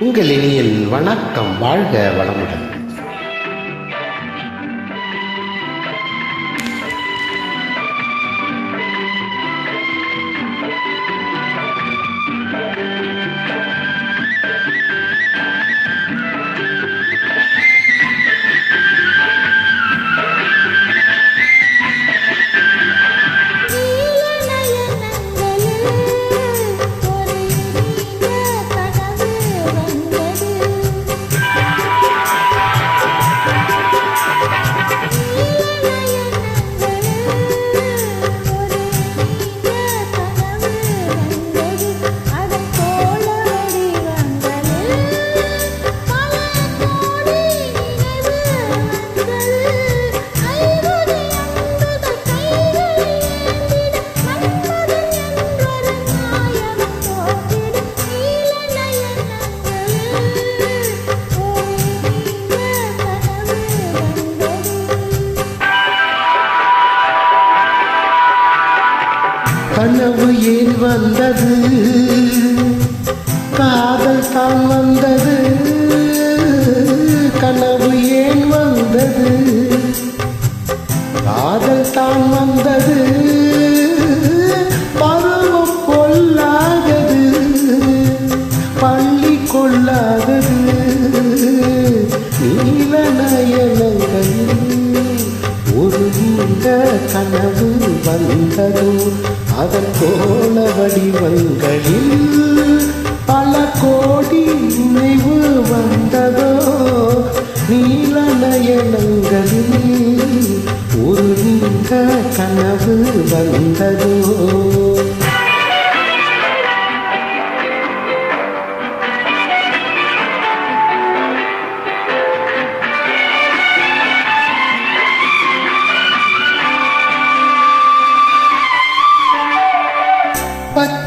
உங்கள் இனியின் வணக்கம் வாழ்க வளமுடன். கனவு ஏன் வந்தது. காதல் தான் வந்தது. கனவு ஏன் வந்தது? காதல் தான் வந்தது. பருவம் கொள்ளாதது பள்ளி கொள்ளாதது. நீல நயனங்கள் ஒரு கனவு வந்ததோ அதன் கோல வடிவங்களில் பல கோடி நினைவு வந்ததோ? நீல நயனங்களில் ஒரு நீங்க கனவு வந்ததோ?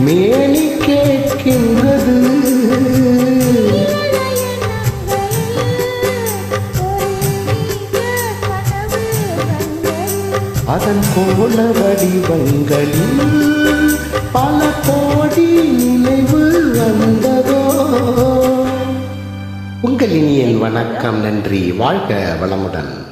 மேனி கேட்கின்றது அதன் கோல வடிவங்களில் பல கோடி நினைவு வந்ததோ. உங்கள் இனியன் வணக்கம் நன்றி. வாழ்க வளமுடன்.